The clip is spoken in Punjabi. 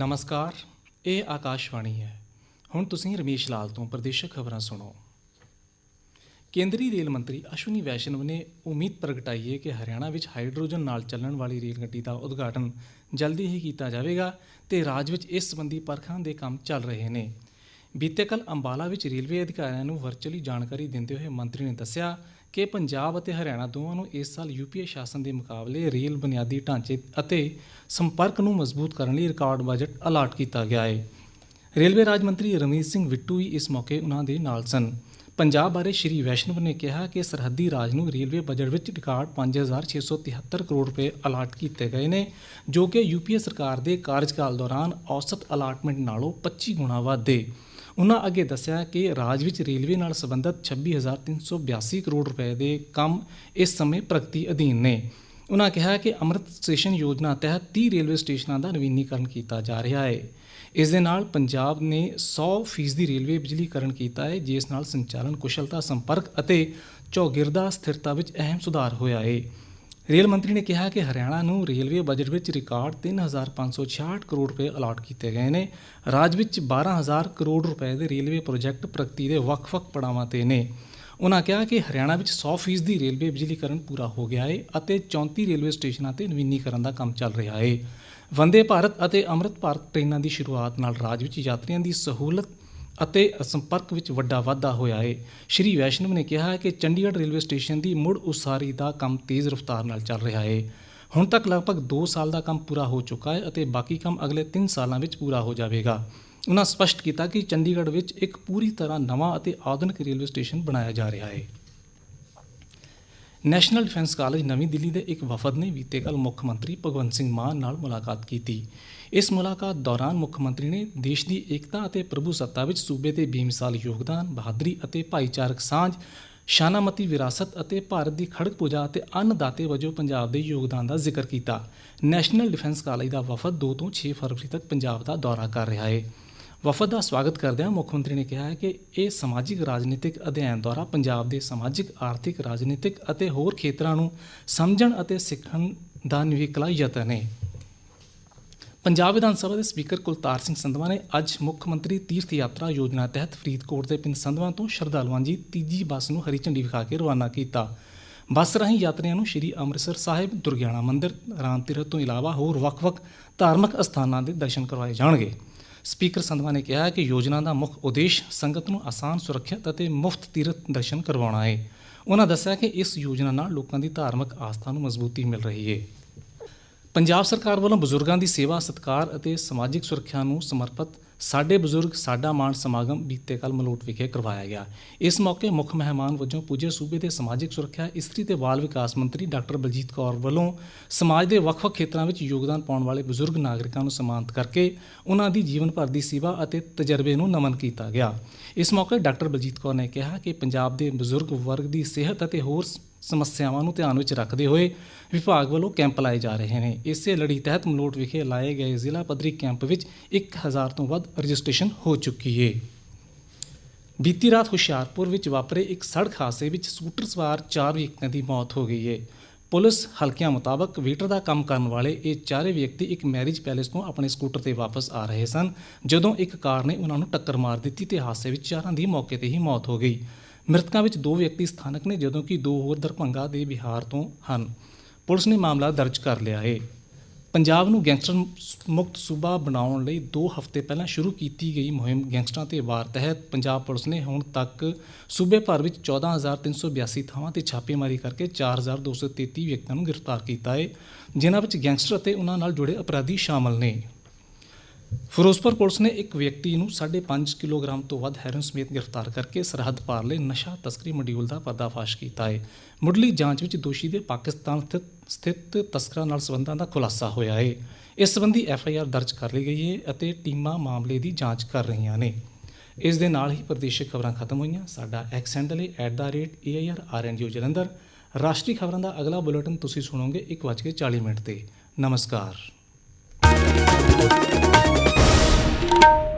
ਨਮਸਕਾਰ, ਇਹ ਆਕਾਸ਼ਵਾਣੀ ਹੈ। ਹੁਣ ਤੁਸੀਂ ਰਮੇਸ਼ ਲਾਲ ਤੋਂ ਪ੍ਰਦੇਸ਼ਕ ਖਬਰਾਂ ਸੁਣੋ। ਕੇਂਦਰੀ ਰੇਲ ਮੰਤਰੀ ਅਸ਼ਵਨੀ ਵੈਸ਼ਨਵ ਨੇ ਉਮੀਦ ਪ੍ਰਗਟਾਈ ਹੈ ਕਿ ਹਰਿਆਣਾ ਵਿੱਚ ਹਾਈਡਰੋਜਨ ਨਾਲ ਚੱਲਣ ਵਾਲੀ ਰੇਲ ਗੱਡੀ ਦਾ ਉਦਘਾਟਨ ਜਲਦੀ ਹੀ ਕੀਤਾ ਜਾਵੇਗਾ ਤੇ ਰਾਜ ਵਿੱਚ ਇਸ ਸੰਬੰਧੀ ਪਰਖਾਂ ਦੇ ਕੰਮ ਚੱਲ ਰਹੇ ਨੇ। ਬੀਤੇ ਕੱਲ ਅੰਬਾਲਾ ਵਿੱਚ ਰੇਲਵੇ ਅਧਿਕਾਰੀਆਂ ਨੂੰ ਵਰਚੁਅਲੀ ਜਾਣਕਾਰੀ ਦਿੰਦੇ ਹੋਏ ਮੰਤਰੀ ਨੇ ਦੱਸਿਆ ਕਿ ਪੰਜਾਬ ਅਤੇ ਹਰਿਆਣਾ ਦੋਵਾਂ ਨੂੰ ਇਸ ਸਾਲ ਯੂਪੀਏ ਸ਼ਾਸਨ ਦੇ ਮੁਕਾਬਲੇ ਰੇਲ ਬੁਨਿਆਦੀ ਢਾਂਚੇ ਅਤੇ ਸੰਪਰਕ ਨੂੰ ਮਜ਼ਬੂਤ ਕਰਨ ਲਈ ਰਿਕਾਰਡ ਬਜਟ ਅਲਾਟ ਕੀਤਾ ਗਿਆ ਹੈ। ਰੇਲਵੇ ਰਾਜ ਮੰਤਰੀ ਰਮੀਤ ਸਿੰਘ ਬਿੱਟੂ ਵੀ ਇਸ ਮੌਕੇ ਉਹਨਾਂ ਦੇ ਨਾਲ ਸਨ। ਪੰਜਾਬ ਬਾਰੇ ਸ਼੍ਰੀ ਵੈਸ਼ਨਵ ਨੇ ਕਿਹਾ ਕਿ ਸਰਹੱਦੀ ਰਾਜ ਨੂੰ ਰੇਲਵੇ ਬਜਟ ਵਿੱਚ ਰਿਕਾਰਡ 5673 ਕਰੋੜ ਰੁਪਏ ਅਲਾਟ ਕੀਤੇ ਗਏ ਨੇ, ਜੋ ਕਿ ਯੂਪੀਏ ਸਰਕਾਰ ਦੇ ਕਾਰਜਕਾਲ ਦੌਰਾਨ ਔਸਤ ਅਲਾਟਮੈਂਟ ਨਾਲੋਂ 25 ਗੁਣਾ ਵੱਧ ਹੈ ਉਹਨਾਂ ਅੱਗੇ ਦੱਸਿਆ ਕਿ ਰਾਜ ਵਿੱਚ ਰੇਲਵੇ ਨਾਲ ਸੰਬੰਧਿਤ 26382 ਕਰੋੜ ਰੁਪਏ ਦੇ ਕੰਮ ਇਸ ਸਮੇਂ ਪ੍ਰਗਤੀ ਅਧੀਨ ਨੇ। ਉਹਨਾਂ ਕਿਹਾ ਕਿ ਅੰਮ੍ਰਿਤ ਸਟੇਸ਼ਨ ਯੋਜਨਾ ਤਹਿਤ 30 ਰੇਲਵੇ ਸਟੇਸ਼ਨਾਂ ਦਾ ਨਵੀਨੀਕਰਨ ਕੀਤਾ ਜਾ ਰਿਹਾ ਹੈ। ਇਸ ਦੇ ਨਾਲ ਪੰਜਾਬ ਨੇ 100% ਦੀ ਰੇਲਵੇ ਬਿਜਲੀਕਰਨ ਕੀਤਾ ਹੈ, ਜਿਸ ਨਾਲ ਸੰਚਾਲਨ ਕੁਸ਼ਲਤਾ, ਸੰਪਰਕ ਅਤੇ ਚੌਗਿਰਦਾ ਸਥਿਰਤਾ ਵਿੱਚ ਅਹਿਮ ਸੁਧਾਰ ਹੋਇਆ ਹੈ। ਰੇਲ ਮੰਤਰੀ ਨੇ ਕਿਹਾ ਕਿ ਹਰਿਆਣਾ ਨੂੰ ਰੇਲਵੇ ਬਜਟ ਵਿੱਚ ਰਿਕਾਰਡ 3566 ਕਰੋੜ ਰੁਪਏ ਅਲਾਟ ਕੀਤੇ ਗਏ ਨੇ। ਰਾਜ ਵਿੱਚ 12000 ਕਰੋੜ ਰੁਪਏ ਦੇ ਰੇਲਵੇ ਪ੍ਰੋਜੈਕਟ ਪ੍ਰਗਤੀ ਦੇ ਵੱਖ-ਵੱਖ ਪੜਾਵਾਂ ਤੇ ਨੇ। ਉਹਨਾਂ ਕਿਹਾ ਕਿ ਹਰਿਆਣਾ ਵਿੱਚ 100% ਦੀ ਰੇਲਵੇ ਬਿਜਲੀਕਰਨ ਪੂਰਾ ਹੋ ਗਿਆ ਹੈ ਅਤੇ 34 ਰੇਲਵੇ ਸਟੇਸ਼ਨਾਂ ਤੇ ਨਵੀਨੀਕਰਨ ਦਾ ਕੰਮ ਚੱਲ ਰਿਹਾ ਹੈ ਵੰਦੇ ਭਾਰਤ ਅਤੇ ਅੰਮ੍ਰਿਤ ਭਾਰਤ ਟ੍ਰੇਨਾਂ ਦੀ ਸ਼ੁਰੂਆਤ ਨਾਲ ਰਾਜ ਵਿੱਚ ਯਾਤਰੀਆਂ ਦੀ ਸਹੂਲਤ ਅਤੇ ਸੰਪਰਕ ਵਿੱਚ ਵੱਡਾ ਵਾਧਾ ਹੋਇਆ ਹੈ ਸ਼੍ਰੀ ਵੈਸ਼ਨਵ ਨੇ ਕਿਹਾ ਹੈ ਕਿ ਚੰਡੀਗੜ੍ਹ ਰੇਲਵੇ ਸਟੇਸ਼ਨ ਦੀ ਮੁੜ ਉਸਾਰੀ ਦਾ ਕੰਮ ਤੇਜ਼ ਰਫ਼ਤਾਰ ਨਾਲ ਚੱਲ ਰਿਹਾ ਹੈ ਹੁਣ ਤੱਕ ਲਗਭਗ 2 ਸਾਲ ਦਾ ਕੰਮ ਪੂਰਾ ਹੋ ਚੁੱਕਾ ਹੈ ਅਤੇ ਬਾਕੀ ਕੰਮ ਅਗਲੇ 3 ਸਾਲਾਂ ਵਿੱਚ ਪੂਰਾ ਹੋ ਜਾਵੇਗਾ। ਉਹਨਾਂ ਸਪਸ਼ਟ ਕੀਤਾ ਕਿ ਚੰਡੀਗੜ੍ਹ ਵਿੱਚ ਇੱਕ ਪੂਰੀ ਤਰ੍ਹਾਂ ਨਵਾਂ ਅਤੇ ਆਧੁਨਿਕ ਰੇਲਵੇ ਸਟੇਸ਼ਨ ਬਣਾਇਆ ਜਾ ਰਿਹਾ ਹੈ ਨੈਸ਼ਨਲ ਡਿਫੈਂਸ ਕਾਲਜ ਨਵੀਂ ਦਿੱਲੀ ਦੇ ਇੱਕ ਵਫਦ ਨੇ ਬੀਤੇ ਕੱਲ ਮੁੱਖ ਮੰਤਰੀ ਭਗਵੰਤ ਸਿੰਘ ਮਾਨ ਨਾਲ ਮੁਲਾਕਾਤ ਕੀਤੀ। ਇਸ ਮੁਲਾਕਾਤ ਦੌਰਾਨ ਮੁੱਖ ਮੰਤਰੀ ਨੇ ਦੇਸ਼ ਦੀ ਏਕਤਾ ਅਤੇ ਪ੍ਰਭੂ ਸੱਤਾ ਵਿੱਚ ਸੂਬੇ ਦੇ ਬੇਮਿਸਾਲ ਯੋਗਦਾਨ, ਬਹਾਦਰੀ ਅਤੇ ਭਾਈਚਾਰਕ ਸਾਂਝ, ਸ਼ਾਨਾਮਤੀ ਵਿਰਾਸਤ ਅਤੇ ਭਾਰਤ ਦੀ ਖੜਕ ਪੂਜਾ ਅਤੇ ਅੰਨਦਾਤੇ ਵਜੋਂ ਪੰਜਾਬ ਦੇ ਯੋਗਦਾਨ ਦਾ ਜ਼ਿਕਰ ਕੀਤਾ। ਨੈਸ਼ਨਲ ਡਿਫੈਂਸ ਕਾਲਜ ਦਾ ਵਫਦ 2 ਤੋਂ 6 ਫਰਵਰੀ ਤੱਕ ਪੰਜਾਬ ਦਾ ਦੌਰਾ ਕਰ ਰਿਹਾ ਹੈ ਵਫਦ ਦਾ ਸਵਾਗਤ ਕਰਦਿਆਂ ਮੁੱਖ ਮੰਤਰੀ ਨੇ ਕਿਹਾ ਹੈ ਕਿ ਇਹ ਸਮਾਜਿਕ, ਰਾਜਨੀਤਿਕ ਅਧਿਐਨ ਦੁਆਰਾ ਪੰਜਾਬ ਦੇ ਸਮਾਜਿਕ, ਆਰਥਿਕ, ਰਾਜਨੀਤਿਕ ਅਤੇ ਹੋਰ ਖੇਤਰਾਂ ਨੂੰ ਸਮਝਣ ਅਤੇ ਸਿੱਖਣ ਦਾ ਨਿਵੇਕਲਾ ਯਤਨ ਹੈ ਪੰਜਾਬ ਵਿਧਾਨ ਸਭਾ ਦੇ ਸਪੀਕਰ ਕੁਲਤਾਰ ਸਿੰਘ ਸੰਧਵਾ ਨੇ ਅੱਜ ਮੁੱਖ ਮੰਤਰੀ ਤੀਰਥ ਯਾਤਰਾ ਯੋਜਨਾ ਤਹਿਤ ਫਰੀਦਕੋਟ ਦੇ ਪਿੰਡ ਸੰਧਵਾ ਤੋਂ ਸ਼ਰਧਾਲੂਆਂ ਦੀ ਤੀਜੀ ਬੱਸ ਨੂੰ ਹਰੀ ਝੰਡੀ ਵਿਖਾ ਕੇ ਰਵਾਨਾ ਕੀਤਾ। ਬੱਸ ਰਾਹੀਂ ਯਾਤਰੀਆਂ ਨੂੰ ਸ਼੍ਰੀ ਅੰਮ੍ਰਿਤਸਰ ਸਾਹਿਬ, ਦੁਰਗਿਆਣਾ ਮੰਦਿਰ ਰਾਮ ਤੀਰਥ ਤੋਂ ਇਲਾਵਾ ਹੋਰ ਵੱਖ-ਵੱਖ ਧਾਰਮਿਕ ਅਸਥਾਨਾਂ ਦੇ ਦਰਸ਼ਨ ਕਰਵਾਏ ਜਾਣਗੇ। ਸਪੀਕਰ ਸੰਧਵਾ ਨੇ ਕਿਹਾ ਕਿ ਯੋਜਨਾ ਦਾ ਮੁੱਖ ਉਦੇਸ਼ ਸੰਗਤ ਨੂੰ ਆਸਾਨ, ਸੁਰੱਖਿਅਤ ਅਤੇ ਮੁਫਤ ਤੀਰਥ ਦਰਸ਼ਨ ਕਰਵਾਉਣਾ ਹੈ ਉਹਨਾਂ ਦੱਸਿਆ ਕਿ ਇਸ ਯੋਜਨਾ ਨਾਲ ਲੋਕਾਂ ਦੀ ਧਾਰਮਿਕ ਆਸਥਾ ਨੂੰ ਮਜ਼ਬੂਤੀ ਮਿਲ ਰਹੀ ਹੈ ਪੰਜਾਬ ਸਰਕਾਰ ਵੱਲੋਂ ਬਜ਼ੁਰਗਾਂ ਦੀ ਸੇਵਾ, ਸਤਿਕਾਰ ਅਤੇ ਸਮਾਜਿਕ ਸੁਰੱਖਿਆ ਨੂੰ ਸਮਰਪਿਤ ਸਾਡੇ ਬਜ਼ੁਰਗ, ਸਾਡਾ ਮਾਣ ਸਮਾਗਮ ਬੀਤੇ ਕੱਲ ਮਲੋਟ ਵਿਖੇ ਕਰਵਾਇਆ ਗਿਆ। ਇਸ ਮੌਕੇ ਮੁੱਖ ਮਹਿਮਾਨ ਵਜੋਂ ਪੁੱਜੇ ਸੂਬੇ ਦੇ ਸਮਾਜਿਕ ਸੁਰੱਖਿਆ, ਇਸਤਰੀ ਤੇ ਬਾਲ ਵਿਕਾਸ ਮੰਤਰੀ ਡਾਕਟਰ ਬਲਜੀਤ ਕੌਰ ਵੱਲੋਂ ਸਮਾਜ ਦੇ ਵੱਖ-ਵੱਖ ਖੇਤਰਾਂ ਵਿੱਚ ਯੋਗਦਾਨ ਪਾਉਣ ਵਾਲੇ ਬਜ਼ੁਰਗ ਨਾਗਰਿਕਾਂ ਨੂੰ ਸਨਮਾਨਿਤ ਕਰਕੇ ਉਹਨਾਂ ਦੀ ਜੀਵਨ ਭਰ ਦੀ ਸੇਵਾ ਅਤੇ ਤਜਰਬੇ ਨੂੰ ਨਮਨ ਕੀਤਾ ਗਿਆ। ਇਸ ਮੌਕੇ ਡਾਕਟਰ ਬਲਜੀਤ ਕੌਰ ਨੇ ਕਿਹਾ ਕਿ ਪੰਜਾਬ ਦੇ ਬਜ਼ੁਰਗ ਵਰਗ ਦੀ ਸਿਹਤ ਅਤੇ ਹੋਰ ਸਮੱਸਿਆਵਾਂ ਨੂੰ ਧਿਆਨ ਵਿੱਚ ਰੱਖਦੇ ਹੋਏ ਵਿਭਾਗ ਵੱਲੋਂ ਕੈਂਪ ਲਾਏ ਜਾ ਰਹੇ ਨੇ। ਇਸੇ ਲੜੀ ਤਹਿਤ ਮਲੋਟ ਵਿਖੇ ਲਾਏ ਗਏ ਜ਼ਿਲ੍ਹਾ ਪੱਧਰੀ ਕੈਂਪ ਵਿੱਚ 1000 ਤੋਂ ਵੱਧ ਰਜਿਸਟ੍ਰੇਸ਼ਨ ਹੋ ਚੁੱਕੀ ਹੈ ਬੀਤੀ ਰਾਤ ਹੁਸ਼ਿਆਰਪੁਰ ਵਿੱਚ ਵਾਪਰੇ ਇੱਕ ਸੜਕ ਹਾਦਸੇ ਵਿੱਚ ਸਕੂਟਰ ਸਵਾਰ 4 ਵਿਅਕਤੀਆਂ ਦੀ ਮੌਤ ਹੋ ਗਈ ਹੈ ਪੁਲਿਸ ਹਲਕਿਆਂ ਮੁਤਾਬਕ ਵੇਟਰ ਦਾ ਕੰਮ ਕਰਨ ਵਾਲੇ ਇਹ ਚਾਰੇ ਵਿਅਕਤੀ ਇੱਕ ਮੈਰਿਜ ਪੈਲੇਸ ਤੋਂ ਆਪਣੇ ਸਕੂਟਰ ਤੇ ਵਾਪਸ ਆ ਰਹੇ ਸਨ। ਜਦੋਂ ਇੱਕ ਕਾਰ ਨੇ ਉਹਨਾਂ ਨੂੰ ਟੱਕਰ ਮਾਰ ਦਿੱਤੀ ਤੇ ਹਾਦਸੇ ਵਿੱਚ ਚਾਰਾਂ ਦੀ ਮੌਕੇ ਤੇ ਹੀ ਮੌਤ ਹੋ ਗਈ। ਮ੍ਰਿਤਕਾਂ ਵਿੱਚ ਦੋ ਵਿਅਕਤੀ ਸਥਾਨਕ ਨੇ, ਜਦੋਂ ਕਿ ਦੋ ਹੋਰ ਦਰਭੰਗਾ ਦੇ ਬਿਹਾਰ ਤੋਂ ਹਨ। ਪੁਲਿਸ ਨੇ ਮਾਮਲਾ ਦਰਜ ਕਰ ਲਿਆ ਹੈ ਪੰਜਾਬ ਨੂੰ ਗੈਂਗਸਟਰ ਮੁਕਤ ਸੂਬਾ ਬਣਾਉਣ ਲਈ 2 ਹਫ਼ਤੇ ਪਹਿਲਾਂ ਸ਼ੁਰੂ ਕੀਤੀ ਗਈ ਮੁਹਿੰਮ ਗੈਂਗਸਟਰਾਂ ਤੇ ਵਾਰ ਤਹਿਤ। ਪੰਜਾਬ ਪੁਲਿਸ ਨੇ ਹੁਣ ਤੱਕ ਸੂਬੇ ਭਰ ਵਿੱਚ 14382 ਥਾਵਾਂ ਤੇ ਛਾਪੇਮਾਰੀ ਕਰਕੇ 4233 ਵਿਅਕਤੀਆਂ ਨੂੰ ਗ੍ਰਿਫਤਾਰ ਕੀਤਾ ਹੈ ਜਿਨ੍ਹਾਂ ਵਿੱਚ ਗੈਂਗਸਟਰ ਅਤੇ ਉਹਨਾਂ ਨਾਲ ਜੁੜੇ ਅਪਰਾਧੀ ਸ਼ਾਮਲ ਨੇ। ਫਿਰੋਜ਼ਪੁਰ ਪੁਲਿਸ ਨੇ ਇੱਕ ਵਿਅਕਤੀ ਨੂੰ 5.5 ਕਿਲੋਗ੍ਰਾਮ ਤੋਂ ਵੱਧ ਹੈਰੋਇਨ ਸਮੇਤ ਗ੍ਰਿਫਤਾਰ ਕਰਕੇ ਸਰਹੱਦ ਪਾਰ ਲਈ ਨਸ਼ਾ ਤਸਕਰੀ ਮੋਡਿਊਲ ਦਾ ਪਰਦਾਫਾਸ਼ ਕੀਤਾ ਹੈ। ਮੁੱਢਲੀ ਜਾਂਚ ਵਿੱਚ ਦੋਸ਼ੀ ਦੇ ਪਾਕਿਸਤਾਨ ਸਥਿਤ ਸਥਿਤ ਤਸਕਰਾਂ ਨਾਲ ਸੰਬੰਧਾਂ ਦਾ ਖੁਲਾਸਾ ਹੋਇਆ ਹੈ। ਇਸ ਸੰਬੰਧੀ ਐਫ ਆਈ ਆਰ ਦਰਜ ਕਰ ਲਈ ਗਈ ਹੈ ਅਤੇ ਟੀਮਾਂ ਮਾਮਲੇ ਦੀ ਜਾਂਚ ਕਰ ਰਹੀਆਂ ਨੇ। ਇਸ ਦੇ ਨਾਲ ਹੀ ਪ੍ਰਦੇਸ਼ਿਕ ਖਬਰਾਂ ਖਤਮ ਹੋਈਆਂ। ਸਾਡਾ ਐਕਸ ਹੈਂਡਲ ਹੈ @air ਜਲੰਧਰ। ਰਾਸ਼ਟਰੀ ਖਬਰਾਂ ਦਾ ਅਗਲਾ ਬੁਲੇਟਿਨ ਤੁਸੀਂ ਸੁਣੋਗੇ 1:40 ਮਿੰਟ ਤੇ। ਨਮਸਕਾਰ। you